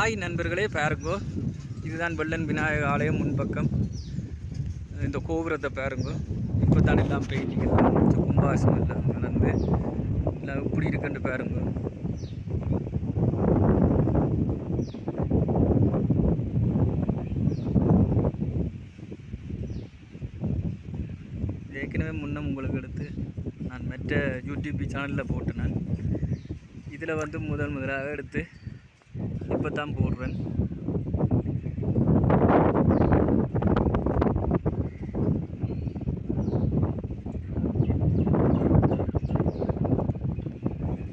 Hi நண்பர்களே பாருங்கோ. இதுதான் வெள்ளன் விநாயக ஆலயம் முன்பக்கம். இந்த கோபுரத்தை பாருங்கோ. இப்போ தான் எல்லாம் பெயிண்டிங் எல்லாம் கும்பாசம் எல்லாம் நடந்து எல்லாம் இப்படி இருக்குன்னு பாருங்கோ. ஏற்கனவே முன்னம் உங்களுக்கு எடுத்து நான் மற்ற யூடியூப் சேனலில் போட்டு நான். இதில் வந்து முதல் முதலாக எடுத்து இப்போ தான் போடுறேன்.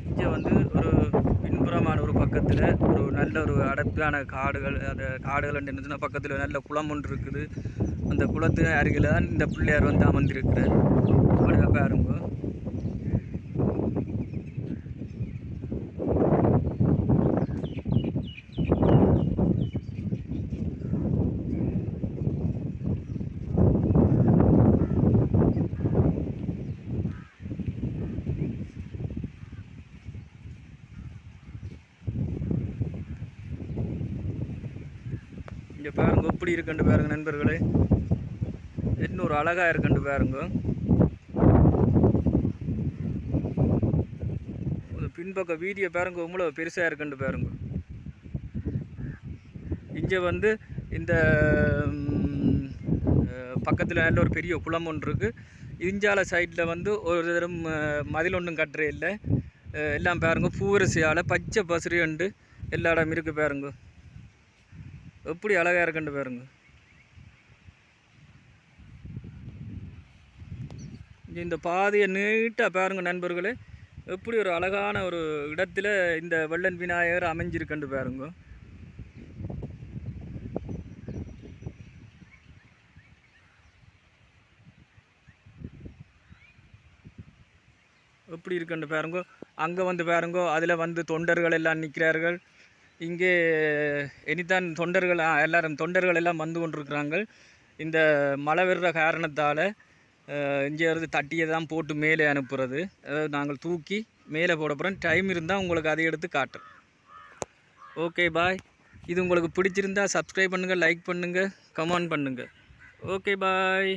இங்கே வந்து ஒரு பின்புறமான ஒரு பக்கத்தில் ஒரு நல்ல ஒரு அடர்த்தியான காடுகள் அந்த காடுகள் இருந்துச்சுன்னா பக்கத்தில் நல்ல குளம் ஒன்று இருக்குது. அந்த குளத்து அருகில் தான் இந்த பிள்ளையார் வந்து அமர்ந்திருக்கிறார். அப்படியே பாருங்க. இங்கே பாருங்க எப்படி இருக்குன்னு பாருங்க நண்பர்களே. இன்னொரு அழகாக இருக்குன்ட்டு பாருங்க. இந்த பின்பக்க வீடியோ பாருங்க உங்களை பெருசாக இருக்குன்ட்டு பாருங்க. இங்கே வந்து இந்த பக்கத்தில் நல்ல ஒரு பெரிய குளம் ஒன்று இருக்குது இஞ்சால சைடில் வந்து ஒரு தரம் மதில் ஒன்றும் கட்டுறே இல்லை. எல்லாம் பாருங்க பூவரசியால் பச்சை பசுரி உண்டு எல்லா இடம் இருக்குது பாருங்க. எப்படி அழகாக இருக்குன்னு பாருங்க. இந்த பாதையை நீட்டாக பாருங்க நண்பர்களே. எப்படி ஒரு அழகான ஒரு இடத்துல இந்த வெள்ளன் விநாயகர் அமைஞ்சிருக்குன்னு பாருங்க. எப்படி இருக்குன்னு பாருங்க. அங்கே வந்து பாருங்க அதில் வந்து தொண்டர்கள் எல்லாம் நிற்கிறார்கள் இங்கே இனிதான் தொண்டர்கள் எல்லாரும் தொண்டர்கள் எல்லாம் வந்து கொண்டிருக்கிறாங்க இந்த மழை வர்ற காரணத்தால் இங்கே இருந்து தட்டியை தான் போட்டு மேலே அனுப்புறது. அதாவது நாங்கள் தூக்கி மேலே போட போகிறோம் டைம் இருந்தால் உங்களுக்கு அதை எடுத்து காட்டுறேன் ஓகே பாய் இது உங்களுக்கு பிடிச்சிருந்தா சப்ஸ்கிரைப் பண்ணுங்கள் லைக் பண்ணுங்கள் கமெண்ட் பண்ணுங்கள் ஓகே பாய்